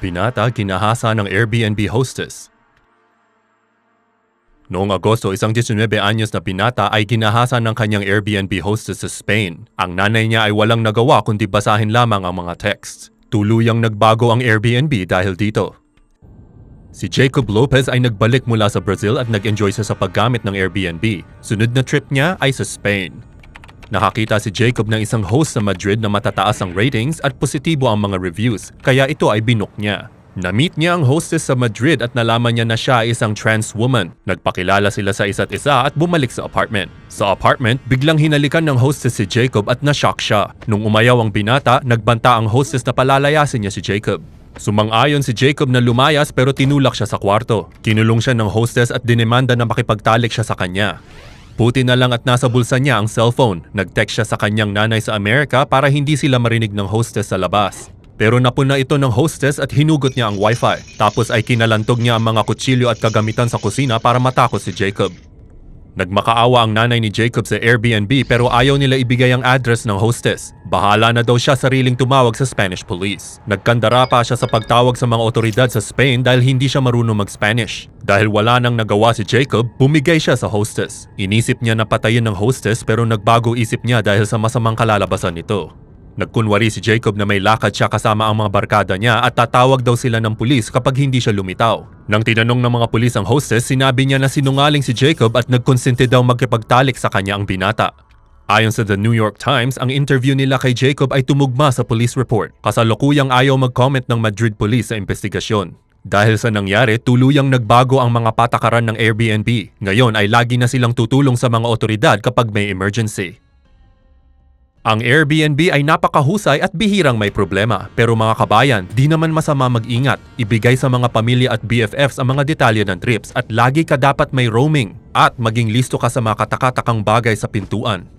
Binata ginahasa ng Airbnb hostess. Noong Agosto, isang 19 anyos na binata ay ginahasa ng kanyang Airbnb hostess sa Spain. Ang nanay niya ay walang nagawa kundi basahin lamang ang mga texts. Tuluyang nagbago ang Airbnb dahil dito. Si Jacob Lopez ay nagbalik mula sa Brazil at nag-enjoy siya sa paggamit ng Airbnb. Sunod na trip niya ay sa Spain. Nakakita si Jacob ng isang host sa Madrid na matataas ang ratings at positibo ang mga reviews, kaya ito ay binook niya. Na-meet niya ang hostess sa Madrid at nalaman niya na siya ay isang trans woman. Nagpakilala sila sa isa't isa at bumalik sa apartment. Sa apartment, biglang hinalikan ng hostess si Jacob at na-shock siya. Nung umayaw ang binata, nagbanta ang hostess na palalayasin niya si Jacob. Sumang-ayon si Jacob na lumayas pero tinulak siya sa kwarto. Kinulong siya ng hostess at dinemanda na makipagtalik siya sa kanya. Puti na lang at nasa bulsa niya ang cellphone. Nag-text siya sa kanyang nanay sa Amerika para hindi sila marinig ng hostess sa labas. Pero napuna ito ng hostess at hinugot niya ang wifi. Tapos ay kinalantog niya ang mga kutsilyo at kagamitan sa kusina para matakot si Jacob. Nagmakaawa ang nanay ni Jacob sa Airbnb pero ayaw nila ibigay ang address ng hostess. Bahala na daw siya sariling tumawag sa Spanish police. Nagkandara pa siya sa pagtawag sa mga otoridad sa Spain dahil hindi siya marunong mag-Spanish. Dahil wala nang nagawa si Jacob, bumigay siya sa hostess. Inisip niya na patayin ng hostess pero nagbago isip niya dahil sa masamang kalalabasan nito. Nagkunwari si Jacob na may lakad siya kasama ang mga barkada niya at tatawag daw sila ng pulis kapag hindi siya lumitaw. Nang tinanong ng mga pulis ang hostess, sinabi niya na sinungaling si Jacob at nagkonsente daw magkipagtalik sa kanya ang binata. Ayon sa The New York Times, ang interview nila kay Jacob ay tumugma sa police report. Kasalukuyang ayaw mag-comment ng Madrid Police sa investigasyon. Dahil sa nangyari, tuluyang nagbago ang mga patakaran ng Airbnb. Ngayon ay lagi na silang tutulong sa mga otoridad kapag may emergency. Ang Airbnb ay napakahusay at bihirang may problema. Pero mga kabayan, di naman masama mag-ingat. Ibigay sa mga pamilya at BFFs ang mga detalye ng trips at lagi ka dapat may roaming at maging listo ka sa mga katakatakang bagay sa pintuan.